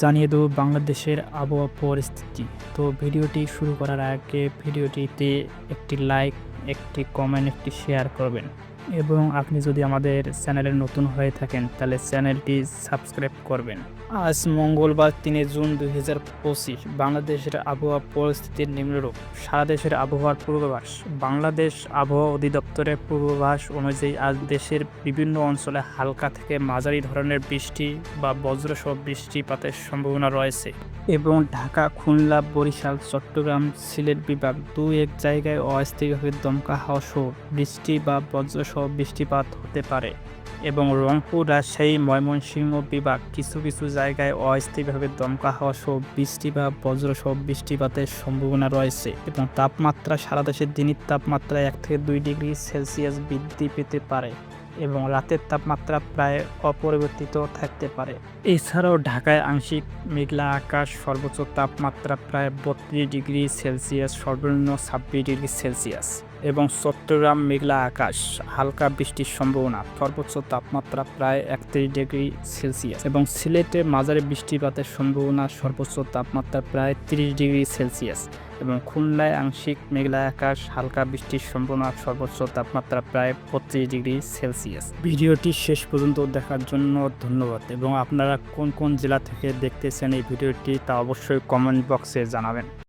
জানিয়ে দেবো বাংলাদেশের আবহাওয়া পরিস্থিতি। তো ভিডিওটি শুরু করার আগে ভিডিওটিতে একটি লাইক একটি কমেন্ট একটি শেয়ার করবেন। এবং আপনি যদি আমাদের চ্যানেলে নতুন হয়ে থাকেন, তাহলে চ্যানেলটি সাবস্ক্রাইব করবেন। আজ মঙ্গলবার তিনে জুন দুই হাজার পঁচিশ, বাংলাদেশের আবহাওয়া পরিস্থিতির নিম্নরূপ। সারা দেশের আবহাওয়ার পূর্বাভাস। বাংলাদেশ আবহাওয়া অধিদপ্তরের পূর্বাভাস অনুযায়ী আজ দেশের বিভিন্ন অঞ্চলে হালকা থেকে মাঝারি ধরনের বৃষ্টি বা বজ্রসহ বৃষ্টিপাতের সম্ভাবনা রয়েছে এবং ঢাকা, খুলনা, বরিশাল, চট্টগ্রাম, সিলেট বিভাগ দু এক জায়গায় অস্থায়ীভাবে দমকা হাওয়া সহ বৃষ্টি বা বজ্রসহ বৃষ্টিপাত হতে পারে এবং রংপুর, রাজশাহী, ময়মনসিংহ বিভাগ কিছু কিছু জায়গায় অস্থায়ীভাবে দমকা হওয়া সহ বৃষ্টি বা বজ্রসহ বৃষ্টিপাতের সম্ভাবনা রয়েছে এবং তাপমাত্রা সারা দেশের দিনের তাপমাত্রা এক থেকে দুই ডিগ্রি সেলসিয়াস বৃদ্ধি পেতে পারে এবং রাতের তাপমাত্রা প্রায় অপরিবর্তিত থাকতে পারে। এছাড়াও ঢাকায় আংশিক মেঘলা আকাশ, সর্বোচ্চ তাপমাত্রা প্রায় বত্রিশ ডিগ্রি সেলসিয়াস, সর্বনিম্ন ছাব্বিশ ডিগ্রি সেলসিয়াস। এবং চট্টগ্রাম মেঘলা আকাশ, হালকা বৃষ্টির সম্ভাবনা, সর্বোচ্চ তাপমাত্রা প্রায় একত্রিশ ডিগ্রি সেলসিয়াস এবং সিলেটে মাঝারি বৃষ্টিপাতের সম্ভাবনা সর্বোচ্চ তাপমাত্রা প্রায় তিরিশ ডিগ্রি সেলসিয়াস এবং খুলনায় আংশিক মেঘলা আকাশ, হালকা বৃষ্টির সম্ভাবনা সর্বোচ্চ তাপমাত্রা প্রায় বত্রিশ ডিগ্রি সেলসিয়াস। ভিডিওটি শেষ পর্যন্ত দেখার জন্য ধন্যবাদ এবং আপনারা কোন কোন জেলা থেকে দেখতেছেন এই ভিডিওটি তা অবশ্যই কমেন্ট বক্সে জানাবেন।